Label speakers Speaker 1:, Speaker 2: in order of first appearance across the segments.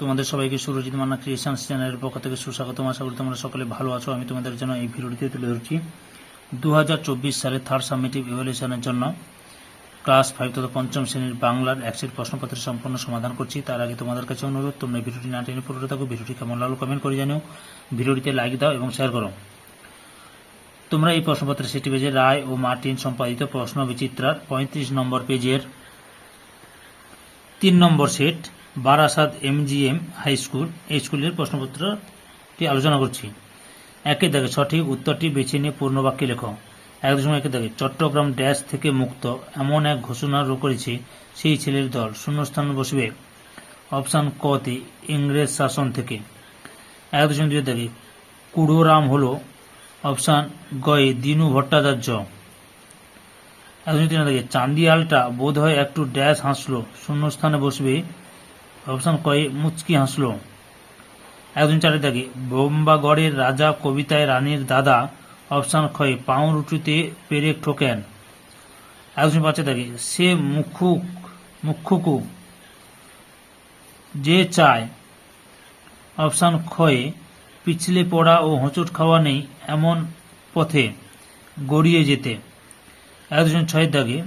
Speaker 1: তোমাদের সবাইকে সুরজিৎ মান্না ক্রিয়েশনস চ্যানেলের পক্ষ থেকে সুস্বাগতম। আশা করি তোমরা সকলে ভালো আছো। আমি তোমাদের জন্য এই ভিডিওটিতে তুলে ধরছি। দু সালে থার্ড সাবমিটিভ ইভ্যালুয়েশনের জন্য ক্লাস ফাইভ তথা পঞ্চম শ্রেণির বাংলার একশিট প্রশ্নপত্রের সম্পূর্ণ সমাধান করছি। তার আগে তোমাদের কাছে অনুরোধ, তোমরা ভিডিওটি না টেনে পুরোটা থাকো। ভিডিওটি কেমন লাগল কমেন্ট করে জানিও। ভিডিওটিতে লাইক দাও এবং শেয়ার করো। তোমরা এই প্রশ্নপত্রের সেটি পেজে রায় ও মার্টিন সম্পাদিত প্রশ্ন বিচিত্রার পঁয়ত্রিশ নম্বর পেজের তিন নম্বর set Barasat MGM high school, এই স্কুলের প্রশ্নপত্রটি আলোচনা করছি। একে দেখে সঠিক উত্তরটি বেছে নিয়ে পূর্ণ বাক্যে লেখো। এক দশমিক একে দেখে চট্টগ্রাম ড্যাশ থেকে মুক্ত এমন এক ঘোষণা করেছে সেই ছেলের দল। শূন্যস্থান বসবে অপশান কতে, ইংরেজ শাসন থেকে। এক দশমিক দুই দেখে কুড়োরাম হল অপশান গয়ে দিনু ভট্টাচার্য। একজন তিন দেখে চান্দিয়ালটা বোধ হয় একটু ড্যাশ হাসলো। শূন্যস্থানে বসবে অপশান কয়ে মুচকি হাসল। একজন চারে দেখে বোম্বাগড়ের রাজা কবিতায় রানীর দাদা অপশান ক্ষয়ে পাউরুটিতে পেরে ঠোকেন। একজন পাঁচে দেখে সে মুখুক, মুখুকু যে চায় অপশান ক্ষয়ে পিছলে পড়া ও হোঁচট খাওয়া নেই এমন পথে গড়িয়ে যেতে। একজন ছয় দাগে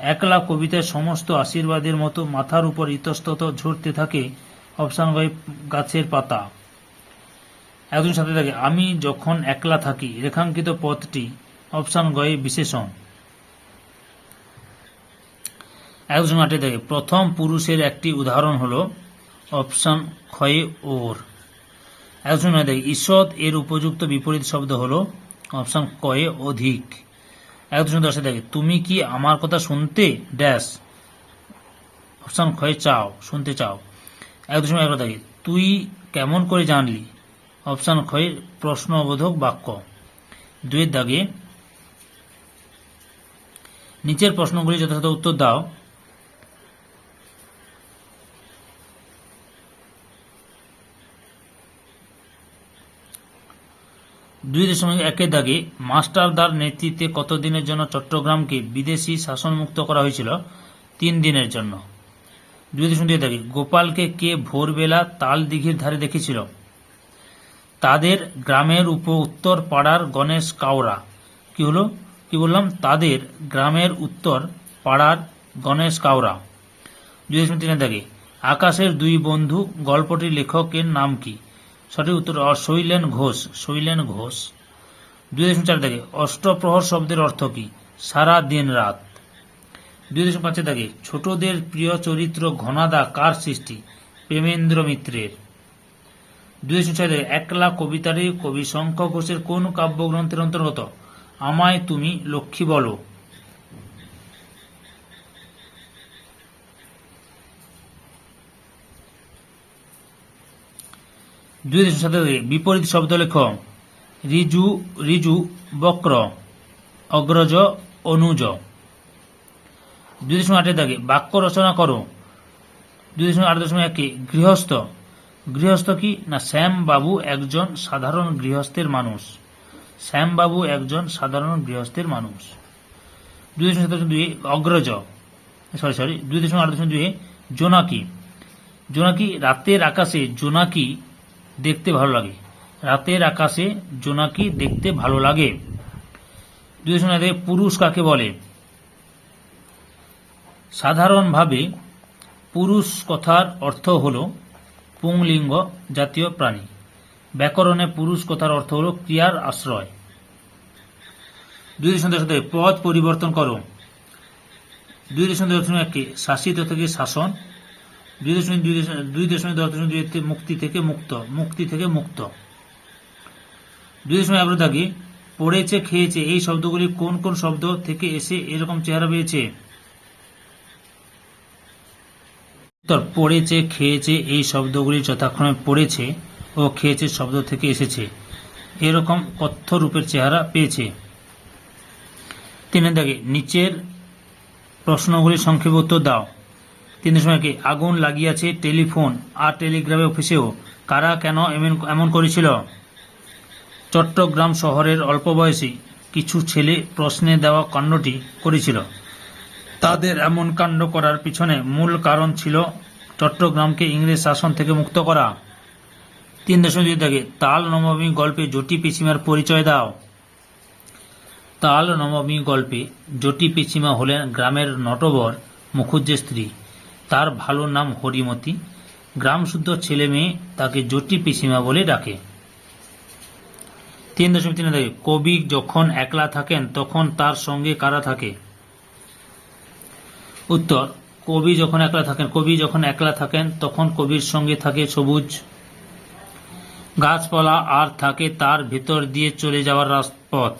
Speaker 1: একলা কবিতার সমস্ত আশীর্বাদের মতো মাথার উপর ইতস্তত ঝরতে থাকে অপশান গয় গাছের পাতা। একজন সাথে থাকে, আমি যখন একলা থাকি, রেখাঙ্কিত পথটি অপশান গয়ে বিশেষণ। একজন আটে থাকে, প্রথম পুরুষের একটি উদাহরণ হলো অপশান ক্ষয়ে ওর। একজন দেখে ঈষৎ এর উপযুক্ত বিপরীত শব্দ হলো অপশান কয়ে অধিক। দশে দেখে, তুমি কি আমার কথা শুনতে? ড্যাশ অপশান ক্ষয় চাও শুনতে চাও। এক দশমিক এগারো দেখে, তুই কেমন করে জানলি? অপশান ক্ষয় প্রশ্নবোধক বাক্য। দুয়ের দাগে, নিচের প্রশ্নগুলি যথাযথ উত্তর দাও। দুই দশমিক একের দাগে মাস্টারদার নেতৃত্বে কতদিনের জন্য চট্টগ্রামকে বিদেশি শাসনমুক্ত করা হয়েছিল? তিন দিনের জন্য। দুই দশমিক দুই দাগে গোপালকে কে ভোরবেলা তাল দিঘির ধারে দেখেছিল? তাদের গ্রামের উপ উত্তর পাড়ার গণেশ কাউরা কি হলো? কি বললাম? তাদের গ্রামের উত্তর পাড়ার গণেশ কাউরা দুই দশমিক তিনের দাগে আকাশের দুই বন্ধু, গল্পটির লেখকের নাম কি? সঠিক উত্তর শৈলেন ঘোষ শৈলেন ঘোষ। দুই দশমিক চার দাগে, অষ্টপ্রহর শব্দের অর্থ কি? সারা দিন রাত। দুই দশমিক পাঁচে দাগে, ছোটদের প্রিয় চরিত্র ঘনাদা কার সৃষ্টি? প্রেমেন্দ্র মিত্রের। দুই দশমিক ছয় দাগে, একলা কবিতারে কবি শঙ্খ ঘোষের কোন কাব্যগ্রন্থের অন্তর্গত? আমায় তুমি লক্ষ্মী বলো। দুই সাত দাগে বিপরীত শব্দ লেখ, রিজু রিজু বক্র, অগ্রজ, অনুজ। দুই দশমিক আটের দাগে বাক্য রচনা করো। দুই দশমিক আট দশমিক একে গৃহস্থ। গৃহস্থ কি? না শ্যাম বাবু একজন সাধারণ গৃহস্থের মানুষ। শ্যাম বাবু একজন সাধারণ গৃহস্থের মানুষ। দুই দশমিক সাত দুই অগ্রজ। সরি সরি, দুই দশমিক আট দশমিক দুই জোনাকি। জোনাকি রাতের আকাশে জোনাকি দেখতে ভালো লাগে। রাতের আকাশে জোনাকি দেখতে ভালো লাগে। পুরুষ কাকে বলে? সাধারণভাবে পুরুষ কথার অর্থ হল পুংলিঙ্গ জাতীয় প্রাণী। ব্যাকরণে পুরুষ কথার অর্থ হল ক্রিয়ার আশ্রয়। দুই পদ পরিবর্তন করো। দুই দশমিক শাসিত থেকে শাসন। দুই দশমিক দুই দুই দশমিক দশ দশমিক দুই মুক্তি থেকে মুক্ত, মুক্তি থেকে মুক্ত। দুই দশমিক এগারো দাগে, পড়েছে, খেয়েছে, এই শব্দগুলি কোন কোন শব্দ থেকে এসে এরকম চেহারা পেয়েছে? উত্তর, পড়েছে, খেয়েছে, এই শব্দগুলি যথাক্রমে পড়েছে ও খেয়েছে শব্দ থেকে এসেছে। এরকম কথ্য রূপের চেহারা পেয়েছে। তিনের দাগে, নিচের প্রশ্নগুলির সংক্ষেপে উত্তর দাও। তিন একে, আগুন লাগিয়েছে টেলিফোন আর টেলিগ্রাফ অফিসেও। কারা কেন এমন- করেছিল? চট্টগ্রাম শহরের অল্প বয়সী কিছু ছেলে প্রশ্নে দেওয়া কাণ্ডটি করেছিল। তাদের এমন কাণ্ড করার পিছনে মূল কারণ ছিল চট্টগ্রামকে ইংরেজ শাসন থেকে মুক্ত করা। তিন দশমিক দুই দাগে তাল নবমী গল্পে জটি পিসিমার পরিচয় দাও। তাল নবমী গল্পে জটি পিসিমা হলেন গ্রামের নটবর মুখুজ্জের স্ত্রী। তার ভালো নাম হরিমতি। গ্রাম শুদ্ধ ছেলে মেয়ে তাকে জটি পিসিমা বলে ডাকে। তিন দশমিক তিন কবি যখন একলা থাকেন, তখন তার সঙ্গে কারা থাকে? উত্তর, কবি যখন একলা থাকেন, কবি যখন একলা থাকেন, তখন কবির সঙ্গে থাকে সবুজ। গাছপালা আর থাকে তার ভেতর দিয়ে চলে যাওয়ার রাস- পথ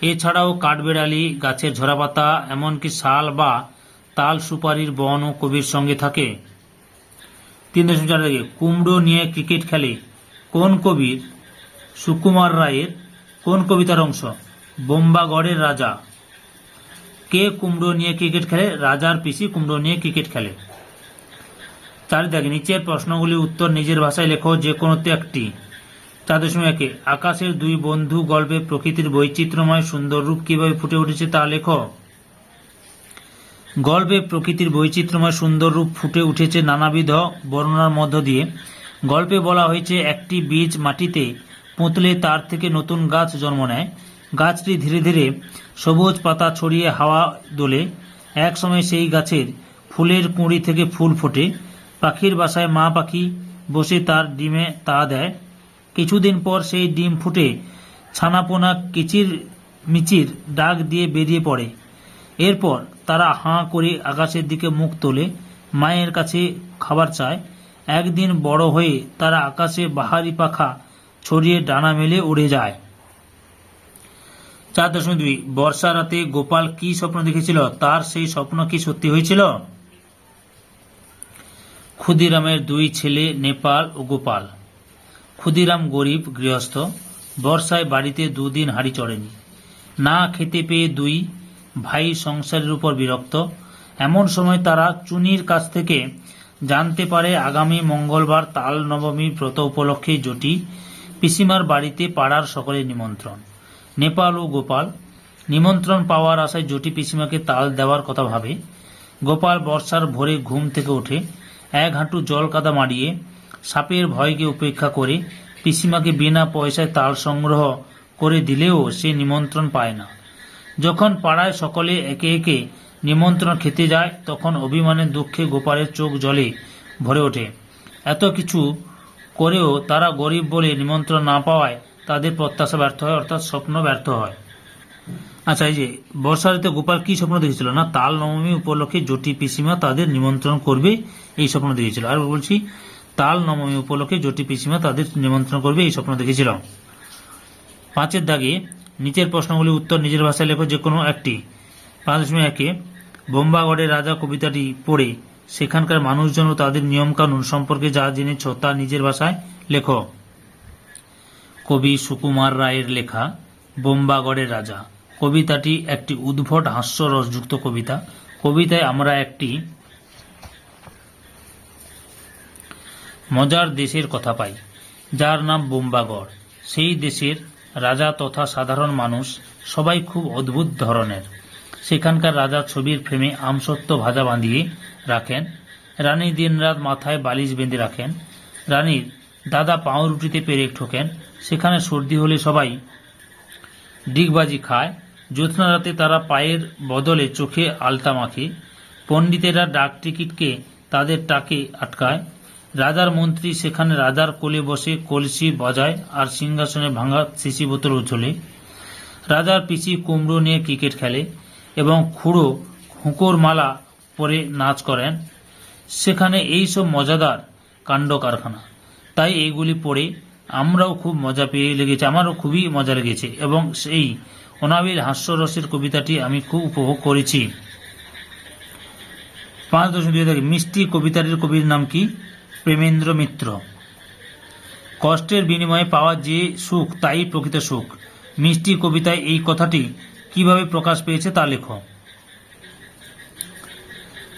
Speaker 1: এছাড়াও কাঠবেড়ালি, গাছের ঝরাপাতা, এমনকি শাল বা তাল সুপারির বন ও কবির সঙ্গে থাকে। তিন দশমিক চার দাগে কুমড়ো নিয়ে ক্রিকেট খেলে কোন কবির, সুকুমার রায়ের কোন কবিতার অংশ? বোম্বাগড়ের রাজা। কে কুমড়ো নিয়ে ক্রিকেট খেলে? রাজার পিসি কুমড়ো নিয়ে ক্রিকেট খেলে। চার দাগে নিচের প্রশ্নগুলির উত্তর নিজের ভাষায় লেখো যে কোনোতে একটি। চার দশমিক একে, আকাশের দুই বন্ধু গল্পে প্রকৃতির বৈচিত্র্যময় সুন্দর রূপ কীভাবে ফুটে উঠেছে তা লেখো। গল্পে প্রকৃতির বৈচিত্র্যময় সুন্দর রূপ ফুটে উঠেছে নানাবিধ বর্ণনার মধ্য দিয়ে। গল্পে বলা হয়েছে, একটি বীজ মাটিতে পুঁতলে তার থেকে নতুন গাছ জন্ম নেয়। গাছটি ধীরে ধীরে সবুজ পাতা ছড়িয়ে হাওয়া দোলে। একসময় সেই গাছের ফুলের কুঁড়ি থেকে ফুল ফোটে। পাখির বাসায় মা পাখি বসে তার ডিমে তা দেয়। কিছুদিন পর সেই ডিম ফুটে ছানাপোনা কিচির মিচির ডাক দিয়ে বেরিয়ে পড়ে। এরপর তারা হাঁ করে আকাশের দিকে মুখ তোলে, মায়ের কাছে খাবার চায়। একদিন বড় হয়ে তারা আকাশে বাহারি পাখা ছড়িয়ে ডানা মেলে উড়ে যায়। চার দশমিক দুই, বর্ষা রাতে গোপাল কি স্বপ্ন দেখেছিল? তার সেই স্বপ্ন কি সত্যি হয়েছিল? ক্ষুদিরামের দুই ছেলে নেপাল ও গোপাল। ক্ষুদিরাম গরিব, গৃহস্থ, বর্ষায় বাড়িতে দুদিন হাড়ি চড়েনি। না খেতে পেয়ে দুই ভাই সংসারের উপর বিরক্ত। এমন সময় তারা চুনির কাছ থেকে জানতে পারে আগামী মঙ্গলবার তাল নবমী ব্রত উপলক্ষে জটি পিসিমার বাড়িতে পাড়ার সকলের নিমন্ত্রণ। নেপাল ও গোপাল। নিমন্ত্রণ পাওয়ার আশায় জটি পিসিমাকে তাল দেওয়ার কথা ভাবে। গোপাল বর্ষার ভোরে ঘুম থেকে উঠে এক হাঁটু জল কাদা মারিয়ে সাপের ভয়কে উপেক্ষা করে পিসিমাকে বিনা পয়সায় তাল সংগ্রহ করে দিলেও সে নিমন্ত্রণ পায় না। যখন পাড়ায় সকলে একে একে নিমন্ত্রণ খেতে যায়, তখন অভিমানের দুঃখে গোপালের চোখ জলে ভরে ওঠে। এত কিছু করেও তারা গরিব বলে নিমন্ত্রণ না পাওয়ায় তাদের প্রত্যাশা ব্যর্থ হয়, অর্থাৎ স্বপ্ন ব্যর্থ হয়। আচ্ছা এই যে বর্ষা ঋতুতে গোপাল কি স্বপ্ন দেখেছিল? না তাল নবমী উপলক্ষে জটি পিসিমা তাদের নিমন্ত্রণ করবে, এই স্বপ্ন দেখেছিল। আর বলছি তাল নবমী উপলক্ষে জটি পিসিমা তাদের নিমন্ত্রণ করবে, এই স্বপ্ন দেখেছিল। পাঁচের দাগে নিচের প্রশ্নগুলির উত্তর নিজের ভাষায় লেখো যে কোনো একটি। পাঁচ দশমিক একে বোম্বাগড়ের রাজা কবিতাটি পড়ে, সেখানকার মানুষজন ও তাদের নিয়মকানুন সম্পর্কে যা জেনেছ তা নিজের ভাষায় লেখো। কবি সুকুমার রায়ের লেখা, বোম্বাগড়ের রাজা। কবিতাটি একটি উদ্ভট হাস্যরসযুক্ত কবিতা। কবিতায় আমরা একটি মজার দেশের কথা পাই, যার নাম বোম্বাগড়। সেই দেশের রাজা তথা সাধারণ মানুষ সবাই খুব অদ্ভুত ধরনের। সেখানকার রাজার ছবির ফ্রেমে আমসত্ব ভাজা বাঁধিয়ে রাখেন। রানী দিনরাত মাথায় বালিশ বেঁধে রাখেন। রানীর দাদা পাউরুটিতে পেরেক ঠোকেন। সেখানে সর্দি হলে সবাই ডিগবাজি খায়। জ্যোৎস্না রাতে তারা পায়ের বদলে চোখে আলতা মাখে। পণ্ডিতেরা ডাক টিকিটকে তাদের টাকে আটকায়। রাজার মন্ত্রী সেখানে রাজার কোলে বসে কলসি বাজায় আর সিংহাসনে ভাঙা শিশি বোতল উছলে রাজার পিসি কুমড়ো নিয়ে ক্রিকেট খেলে এবং খুঁড়ো হুঁকোর মালা পরে নাচ করেন। সেখানে এই সব মজাদার কাণ্ড কারখানা। তাই এইগুলি পড়ে আমরাও খুব মজা পেয়ে লেগেছে, আমারও খুবই মজা লেগেছে এবং সেই অনাবিল হাস্যরসের কবিতাটি আমি খুব উপভোগ করেছি। পাঁচ দশমিক মিষ্টি কবিতাটির কবির নাম কি? প্রেমেন্দ্র মিত্র। কষ্টের বিনিময়ে পাওয়া যে সুখ, তাই প্রকৃত সুখ। মিষ্টি কবিতায় এই কথাটি কীভাবে প্রকাশ পেয়েছে তা লেখো।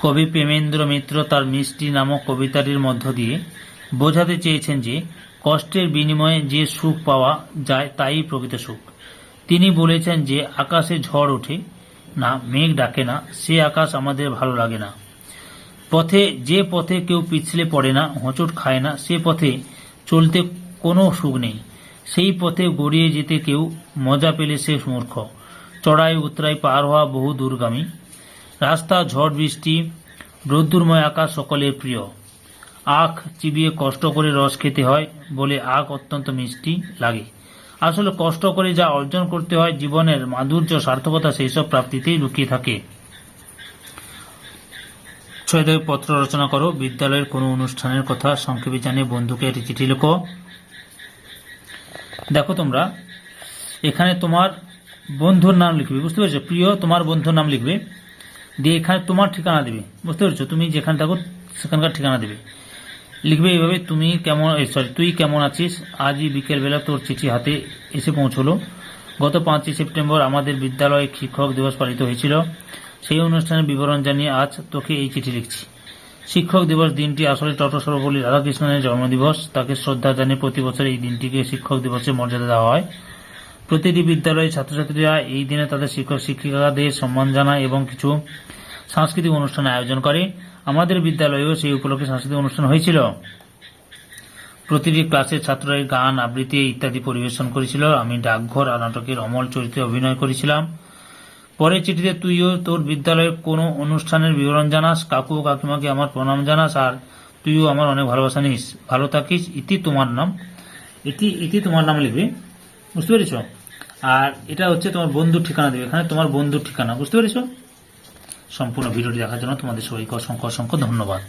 Speaker 1: কবি প্রেমেন্দ্র মিত্র তার মিষ্টি নামক কবিতাটির মধ্য দিয়ে বোঝাতে চেয়েছেন যে, কষ্টের বিনিময়ে যে সুখ পাওয়া যায়, তাই প্রকৃত সুখ। তিনি বলেছেন যে, আকাশে ঝড় ওঠে না, মেঘ ডাকে না, সে আকাশ আমাদের ভালো লাগে না। পথে, যে পথে কেউ পিছলে পড়ে না, হোঁচট খায় না, সে পথে চলতে কোনো সুখ নেই। সেই পথে গড়িয়ে যেতে কেউ মজা পেলে সে মূর্খ। চড়াই উতরাই পার হওয়া বহু দূরগামী। রাস্তা, ঝড়, বৃষ্টি, রোদ্দুরময় আকাশ সকলের প্রিয়। আখ চিবিয়ে কষ্ট করে রস খেতে হয় বলে আখ অত্যন্ত মিষ্টি লাগে। আসলে কষ্ট করে যা অর্জন করতে হয় জীবনের মাধুর্য, সার্থকতা সেই সব প্রাপ্তিতেই লুকিয়ে থাকে। দাগে পত্র রচনা করো। বিদ্যালয়ের কোনো অনুষ্ঠানের কথা সংক্ষেপে জানিয়ে বন্ধুকে একটি চিঠি লেখো। দেখো তোমরা, এখানে তোমার বন্ধুর নাম লিখবে, বুঝতে পেরেছ? প্রিয়, তোমার বন্ধুর নাম লিখবে। দিয়ে এখানে তোমার ঠিকানা দেবে, বুঝতে পেরেছ? তুমি যেখানে থাকো, সেখানকার ঠিকানা দেবে। লিখবে এইভাবে তুমি কেমন সরি তুই কেমন আছিস? আজই বিকেলবেলা তোর চিঠি হাতে এসে পৌঁছলো। গত পাঁচই সেপ্টেম্বর আমাদের বিদ্যালয়ে শিক্ষক দিবস পালিত হয়েছিল। সেই অনুষ্ঠানের বিবরণ জানিয়ে আজ তোকে এই চিঠি লিখছি। শিক্ষক দিবস দিনটি আসলে টট সর্বপল্লী রাধাকৃষ্ণনের জন্মদিবস। তাকে শ্রদ্ধা জানিয়ে প্রতি বছর এই দিনটিকে শিক্ষক দিবসের মর্যাদা দেওয়া হয়। প্রতিটি বিদ্যালয়ের ছাত্রছাত্রীরা এই দিনে তাদের শিক্ষক, শিক্ষিকাদের সম্মান জানায় এবং কিছু সাংস্কৃতিক অনুষ্ঠান আয়োজন করে। আমাদের বিদ্যালয়েও সেই উপলক্ষে সাংস্কৃতিক অনুষ্ঠান হয়েছিল। প্রতিটি ক্লাসের ছাত্ররা গান, আবৃত্তি ইত্যাদি পরিবেশন করেছিল। আমি ডাকঘর আর নাটকের অমল চরিত্রে অভিনয় করেছিলাম। পরের চিঠিতে তুইও তোর বিদ্যালয়ের কোনো অনুষ্ঠানের বিবরণ জানাস, কাকু কাকিমাকে আমার প্রণাম জানাস, আর তুইও আমার অনেক ভালোবাসা নিস। ভালো থাকিস, ইতি তোমার নাম। ইতি ইতি তোমার নাম লিখবে। বুঝতে পেরেছ? আর এটা হচ্ছে তোমার বন্ধুর ঠিকানা দেবে। এখানে তোমার বন্ধুর ঠিকানা। বুঝতে পেরেছ? সম্পূর্ণ ভিডিওটি দেখার জন্য তোমাদের সবাইকে অসংখ্য অসংখ্য ধন্যবাদ।